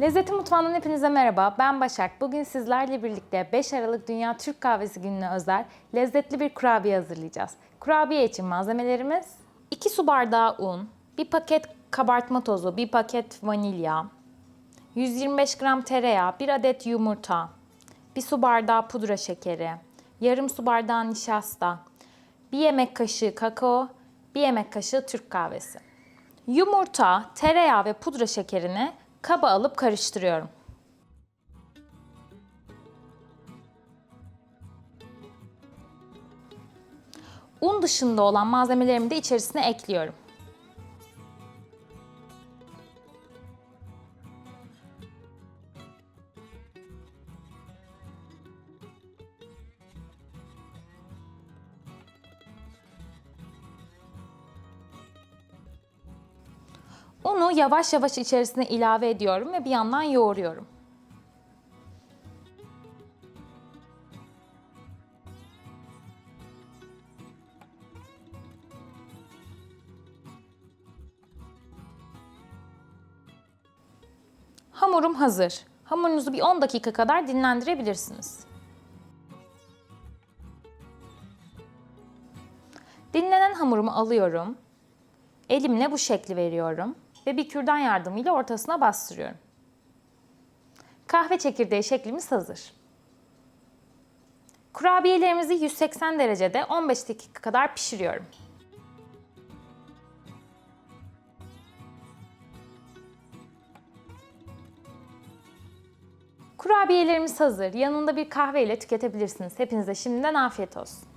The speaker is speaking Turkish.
Lezzeti Mutfağı'ndan hepinize merhaba. Ben Başak. Bugün sizlerle birlikte 5 Aralık Dünya Türk Kahvesi Günü'ne özel lezzetli bir kurabiye hazırlayacağız. Kurabiye için malzemelerimiz 2 su bardağı un, 1 paket kabartma tozu, 1 paket vanilya, 125 gram tereyağı, 1 adet yumurta, 1 su bardağı pudra şekeri, yarım su bardağı nişasta, 1 yemek kaşığı kakao, 1 yemek kaşığı Türk kahvesi. Yumurta, tereyağı ve pudra şekerini kaba alıp karıştırıyorum. Un dışında olan malzemelerimi de içerisine ekliyorum. Unu yavaş yavaş içerisine ilave ediyorum ve bir yandan yoğuruyorum. Hamurum hazır. Hamurunuzu bir 10 dakika kadar dinlendirebilirsiniz. Dinlenen hamurumu alıyorum. Elimle bu şekli veriyorum ve bir kürdan yardımıyla ortasına bastırıyorum. Kahve çekirdeği şeklimiz hazır. Kurabiyelerimizi 180 derecede 15 dakika kadar pişiriyorum. Kurabiyelerimiz hazır. Yanında bir kahve ile tüketebilirsiniz. Hepinize şimdiden afiyet olsun.